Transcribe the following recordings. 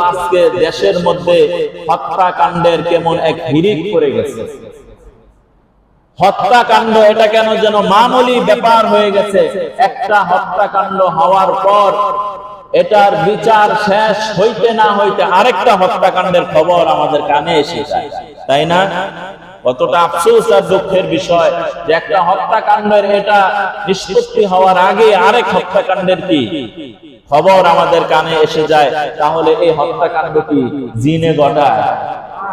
আজকে দেশের মধ্যে হত্যাকাণ্ডের কেমন এক হিরিক করে গেছে। হত্যাকাণ্ড এটা কেন যেন মামুলি ব্যাপার হয়ে গেছে? একটা হত্যাকাণ্ড হওয়ার পর এটার বিচার শেষ হইতে না হইতে আরেকটা হত্যাকাণ্ডের খবর আমাদের কানে এসে তাই না? কতটা আফসোস আর দুঃখের বিষয় যে একটা হত্যাকাণ্ডের এটা নিষ্পত্তি হওয়ার আগে আরেক হত্যাকাণ্ডের কি? খবর আমাদের কানে এসে যায়, তাহলে এই হত্যাকাণ্ড কি জিনে ঘটায়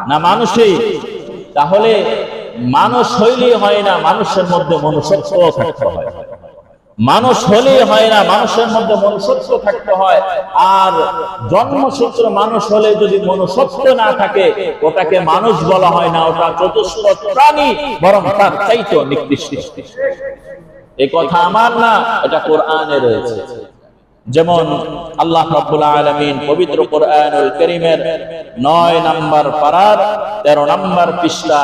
না মানুষই? তাহলে মানুষ হইলেই হয় না, মানুষের মধ্যে মনুষ্যত্ব থাকতে হয়। মানুষ হলেই হয় না, মানুষের মধ্যে মনুষ্যত্ব থাকতে হয়। আর জন্মসূত্র মানুষ হলে যদি মনুষ্যত্ব না থাকে, ওটাকে মানুষ বলা হয় না, ওটা চতুষ্প প্রাণী, বরং তার চাইতো নিকৃষ্ট। এই কথা আমার না, এটা কোরআনে রয়েছে। যেমন আল্লাহ রাব্বুল আলামিন পবিত্র কোরআনুল কারীমের 9 নাম্বার পারার 13 নাম্বার পৃষ্ঠা,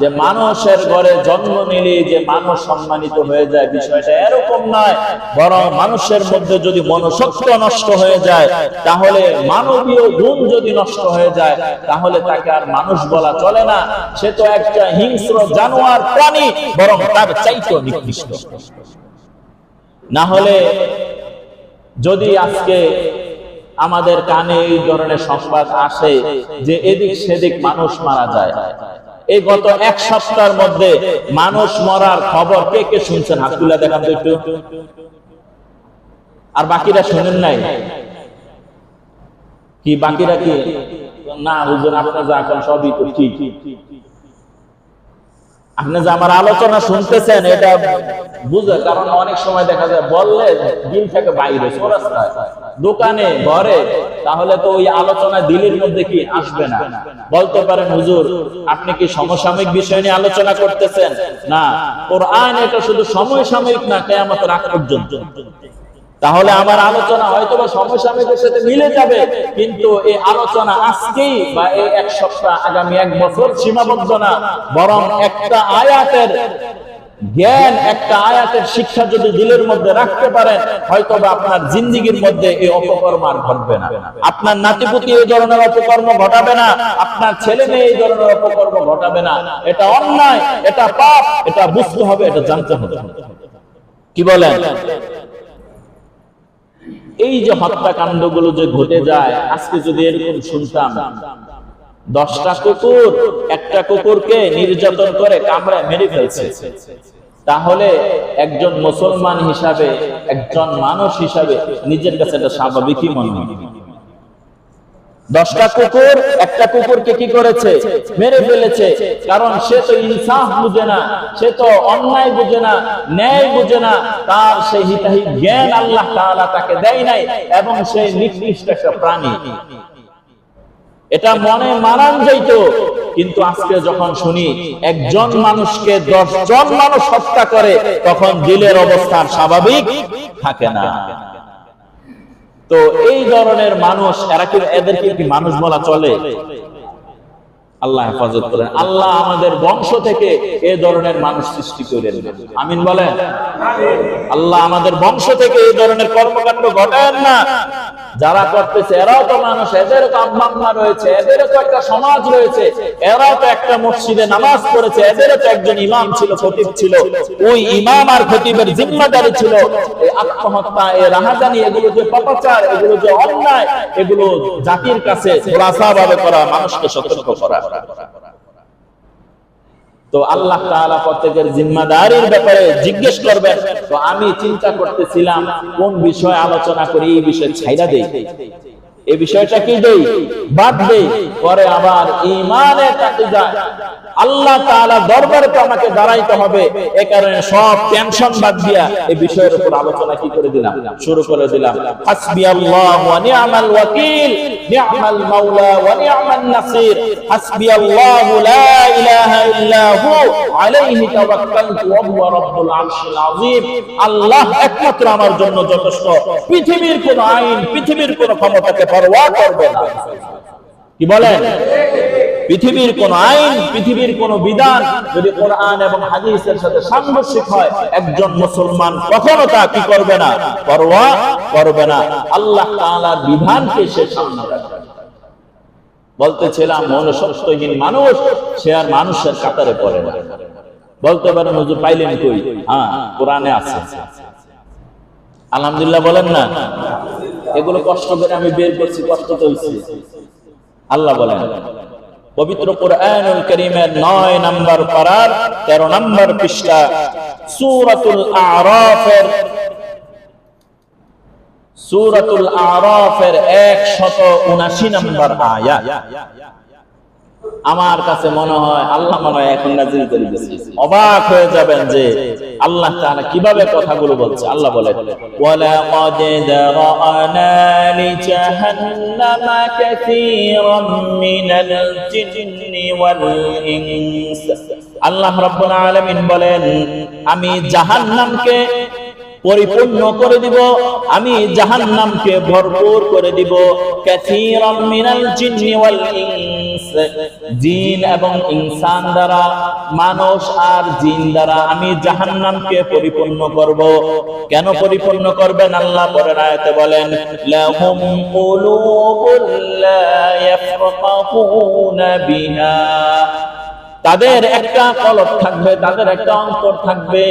যে মানুষের ঘরে জন্ম নিলে যে মানুষ সম্মানিত হয়ে যায়, বিষয়টা এরকম নয়। বরং মানুষের মধ্যে যদি মনুষ্যত্ব নষ্ট হয়ে যায়, তাহলে মানবীয় গুণ যদি নষ্ট হয়ে যায়, তাহলে তাকে আর মানুষ বলা চলে না। সে তো একটা হিংস্র জানোয়ার প্রাণী, বরং তার চাইতো নিকৃষ্ট। না হলে যদি আজকে আমাদের কানে এই ধরনের সংবাদ আসে যে এদিক সেদিক মানুষ মারা যায়, এই গত এক সপ্তাহের মধ্যে মানুষ মরার খবর কে কে শুনছেন? হাত তুলে দেখান একটু। আর বাকিরা শুনেন নাই? কি বাকিরা কি? না, হুজুর, আপনার যা এখন সবই তো ঠিক। আপনি যে আমার আলোচনা শুনতেছেন, এটা বুঝে কারণ অনেক সময় দেখা যায়, বললে দিল থেকে বাইরে দোকানে, ঘরে, তাহলে তো ওই আলোচনা দিলের মধ্যে কি আসবে না? বলতে পারেন, হুজুর, আপনি কি সমসাময়িক বিষয় নিয়ে আলোচনা করতেছেন? না। ওর কোরআন এটা শুধু সময় সাময়িক না কেয়ামত রাখ পর্যন্ত। তাহলে আমার আলোচনা হয়তো বা সমসাময়িকের সাথে মিলে যাবে, কিন্তু এই আলোচনা আজকেই বা এই এক সপ্তাহ, আগামী এক বছর সীমাবদ্ধ না, বরং একটা আয়াতের জ্ঞান, একটা আয়াতের শিক্ষা যদি দিলের মধ্যে রাখতে পারেন হয়তো বা আপনার জিন্দিগির মধ্যে এই অপকর্ম আর ঘটবে না। আপনার নাতিপুতি এই ধরনের অপকর্ম ঘটাবে না, আপনার ছেলে মেয়ে এই ধরনের অপকর্ম ঘটাবে না। এটা অন্যায়, এটা পাপ, এটা বুঝতে হবে, এটা জানতে হবে। কি বলেন? এই যে হত্যাকাণ্ডগুলো যে ঘটে যায়, আজকে যদি এরকম শুনতাম, দশটা কুকুর, একটা কুকুরকে নির্যাতন করে কামড়ায় মেরে ফেলছে। তাহলে একজন মুসলমান হিসাবে, একজন মানুষ হিসাবে নিজের কাছে একটা স্বাভাবিকই মনে হয়। দশটা কুকুর, একটা কুকুরকে কি করেছে? মেরে ফেলেছে। কারণ সে তো ইনসাফ বুঝে না, সে তো অন্যায় বুঝে না, ন্যায় বুঝে না। তার সেই হিতাহি জ্ঞান আল্লাহ তাকে দেয় নাই এবং সে নিকৃষ্ট একটা প্রাণী। এটা মনে মানান যাইত, কিন্তু আজকে যখন শুনি একজন মানুষকে দশ জন মানুষ হত্যা করে, তখন দিলের অবস্থার স্বাভাবিক থাকে না। তো এই ধরনের মানুষ, এরা কি এদেরকে কি মানুষ বলা চলে? আল্লাহ হেফাজত করেন। আল্লাহ আমাদের বংশ থেকে এ ধরনের মানুষ সৃষ্টি করেন। আমিন বলেন? আল্লাহ আমাদের বংশ থেকে এই ধরনের কর্মকাণ্ড ঘটায় না। যারা করতেছে, এরাও তো মানুষ, এদেরও তো আম্মা রয়েছে, এদেরও তো একটা সমাজ রয়েছে, এরাও তো একটা মসজিদে নামাজ পড়েছে, এদেরও তো একজন ইমাম ছিল, খতিব ছিল। ওই ইমাম আর খতিবের জিম্মাদারি ছিল আত্মহত্যা, এই রাহাজানি, এগুলো যে পাপাচার, এগুলো যে অন্যায়, এগুলো জাতির কাছে খোলাসা করা, মানুষকে সতর্ক করা। তো আল্লাহ তাআলা প্রত্যেকের জিম্মাদারির ব্যাপারে জিজ্ঞেস করবেন তো আমি চিন্তা করতেছিলাম, কোন বিষয়ে আলোচনা করি, এই বিষয়ে ছাইরা দেই। এই বিষয়টা কি দেই? বাদ দেই। পরে আবার ইমানে কাটে যায় আল্লাহ তাআলা দরবারে তো আমাকে দাঁড়াইতে হবে এই কারণে সব টেনশন বাদ দিয়া এই বিষয়ের উপর আলোচনা কি করে দিলাম? শুরু করে দিলাম। হাসবি আল্লাহ ওয়া নি'মাল ওয়াকিল নি'মাল মাওলা ওয়া নি'মান নাসির। হাসবি আল্লাহ লা আল্লাহ একমাত্র আমার জন্য যথেষ্ট। পৃথিবীর কোন আইন, পৃথিবীর কোন ক্ষমতাকে পরোয়া করবে না। কি বলেন? পৃথিবীর কোন আইন, পৃথিবীর কোন বিধান যদি কোরআন এবং হাদিসের সাথে সাংঘর্ষিক হয়, একজন মুসলমান কখনো তা কি করবে না? পরোয়া করবে না। আল্লাহ বিধানকে সে সামনে রাখবে। বলতেছিলাম, মনুষ্যত্বহীন মানুষ, সে আর মানুষের কাতারে পড়ে না। বলতে পারেন, হুজুর পাইলেন কই? হ্যাঁ কোরআনে আছে। আলহামদুলিল্লাহ বলেন না? এগুলো কষ্ট করে আমি বের করছি, কষ্ট চলছি আল্লাহ বলেন, পবিত্র কোরআনুল করিমের নয় নাম্বার পারার, তেরো নাম্বার পৃষ্ঠা, সূরাতুল আরাফের সুরাতুল আরাফের একশত উনাশি নম্বর আমার কাছে মনে হয় আল্লাহ মনে হয় এখন নাজিল করে দিয়েছে। অবাক হয়ে যাবেন যে আল্লাহ তাআলা কীভাবে কথাগুলো বলছে। আল্লাহ বলে ওয়ালা ক্বাদ দারানা লি জাহান্নামা কাসীরাম মিনাল জিন্নি ওয়াল ইনস। আল্লাহ রাব্বুল আলামিন বলেন, আমি জাহান্নামকে পরিপূর্ণ করে দিব। আমি জাহান্নামকে ভরপুর করে দিব। জিন এবং ইনসান দ্বারা, মানুষ আর জিন দ্বারা আমি জাহান্নামকে পরিপূর্ণ করব। কেন পরিপূর্ণ করবেন? আল্লাহ পরের আয়াতে বলেন, লাহুম লা ইয়াফকাহুনা বিহা। তাদের একটা কলব থাকবে, তাদের একটা অন্তর থাকবে।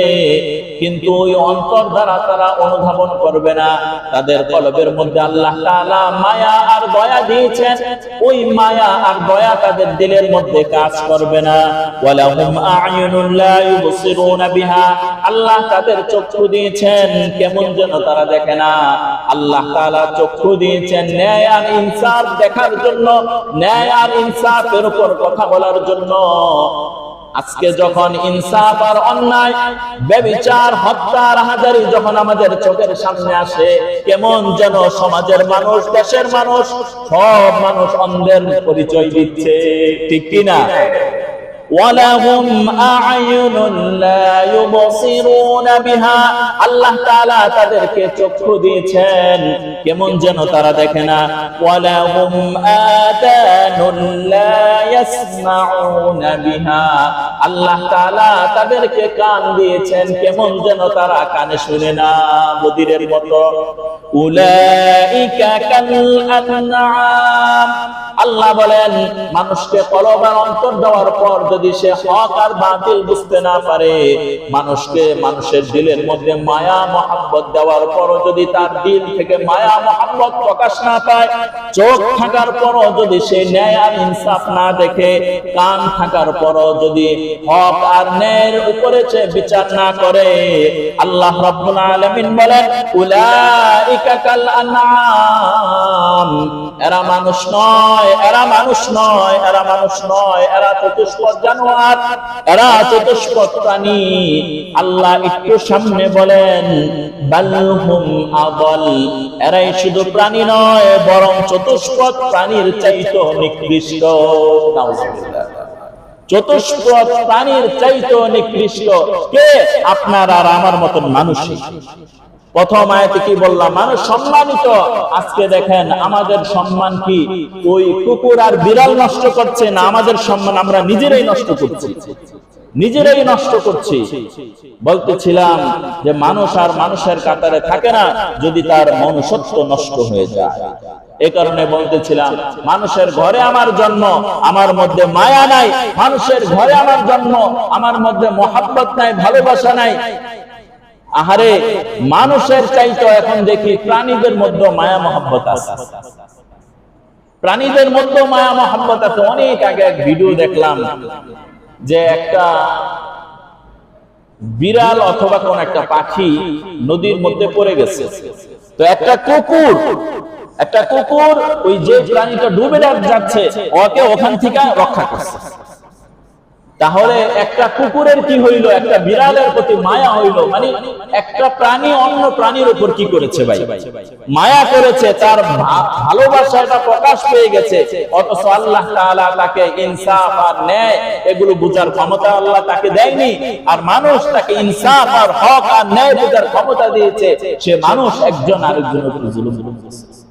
কিন্তু ওই অন্তর দ্বারা তারা অনুধাবন করবে না। তাদের কলবের মধ্যে আল্লাহ তাআলা মায়া আর দয়া দিয়েছেন। ওই মায়া আর দয়া তাদের দিলের মধ্যে কাজ করবে না। আল্লাহ তাদের চক্ষু দিয়েছেন, কেমন যেন তারা দেখে না। আল্লাহ তাআলা চক্ষু দিয়েছেন ন্যায় আর ইনসাফ দেখার জন্য, ন্যায় আর ইনসাফের উপর কথা বলার জন্য। আজকে যখন ইনসাফ আর অন্যায়, ব্যবিচার হত্যার হাজারি যখন আমাদের চোখের সামনে আসে, কেমন যেন সমাজের মানুষ, দেশের মানুষ, সব মানুষ অন্ধের পরিচয় দিচ্ছে। ঠিক কিনা? ওয়ালাহুম আ'য়ুনুন লা ইউবসিরুনা বিহা আল্লাহ তাআলা তাদেরকে চক্ষু দিয়েছেন। কেমন যেন তারা দেখে না। ওয়ালাহুম আদানুন লা ইয়াসমাউনা বিহা আল্লাহ তালা তাদেরকে কান দিয়েছেন, কেমন যেন তারা কানে শুনে না বদিরের মতো। আল্লাহ বলেন, মানুষকে পরবার অন্তর দেওয়ার পর যদি সে হক আর বাতিল বুঝতে না পারে মানুষকে মানুষের দিলের মধ্যে মায়া, মহাব্বত দেওয়ার পরও যদি তার দিল থেকে মায়া, মহাব্বত প্রকাশ না পায়, চোখ থাকার পরও যদি সে ন্যায় আর ইনসাফ না দেখে, কান থাকার পরও যদি হক আর ন্যায়ের উপরে সে বিচার না করে, আল্লাহ রাব্বুল আলামিন বলেন, উলাইকা কাল আনআম। এরা মানুষ নয়, এরা মানুষ নয়, এরা মানুষ নয়, এরা চতুষ্পদ জানোয়ার, এরা চতুষ্পদ প্রাণী। আল্লাহ একটু সামনে বলেন এরাই শুধু প্রাণী নয়, বরং চতুষ্পদ প্রাণীর চাইতো নিকৃষ্ট। চতুষ্পদ প্রাণীর চাইতো নিকৃষ্ট। কে? আপনার আর আমার মতন মানুষই। প্রথম আয়াতে কি বললাম? মানুষ সম্মানিত। আজকে দেখেন আমাদের সম্মান কি? ওই কুকুর আর বিড়াল নষ্ট করছে না আমাদের সম্মান আমরা নিজেরাই নষ্ট করছি? নিজেরাই নষ্ট করছি। বলতেছিলাম যে মানুষ আর মানুষের কাতারে থাকে না, যদি তার মনুষ্যত্ব নষ্ট হয়ে যায়। এ কারণে বলতেছিলাম, মানুষের ঘরে আমার জন্ম, আমার মধ্যে মায়া নাই। মানুষের ঘরে আমার জন্ম, আমার মধ্যে মহাব্বত নাই, ভালোবাসা নাই। আহারে, মানুষের চাইতো এখন দেখি প্রাণীদের মধ্যে মায়া মহাব্বত আছে। প্রাণীদের মধ্যে মায়া মহাব্বত আছে। অনেক আগে এক ভিডিও দেখলাম। যে একটা বিড়াল অথবা কোন একটা পাখি নদীর মধ্যে পড়ে গেছে। তো একটা কুকুর একটা কুকুর ওই যে প্রাণীটা ডুবে যাচ্ছে, ওকে ওখান থেকে রক্ষা করছে। তাহলে একটা কুকুরের কি হইল? একটা বিড়ালের প্রতি মায়া হইল? মানে একটা প্রাণী অন্য প্রাণীর উপর কি করেছে ভাই? মায়া করেছে, তার ভালোবাসাটা প্রকাশ পেয়ে গেছে। অথচ আল্লাহ তাআলা তাকে ইনসাফ আর ন্যায় এগুলো বুঝার ক্ষমতা আল্লাহ তাকে দেয়নি। আর মানুষ তাকে ইনসাফ আর হক আর ন্যায় বুঝার ক্ষমতা দিয়েছে। সে মানুষ একজন আরেকজনের উপর জুলুম করছে।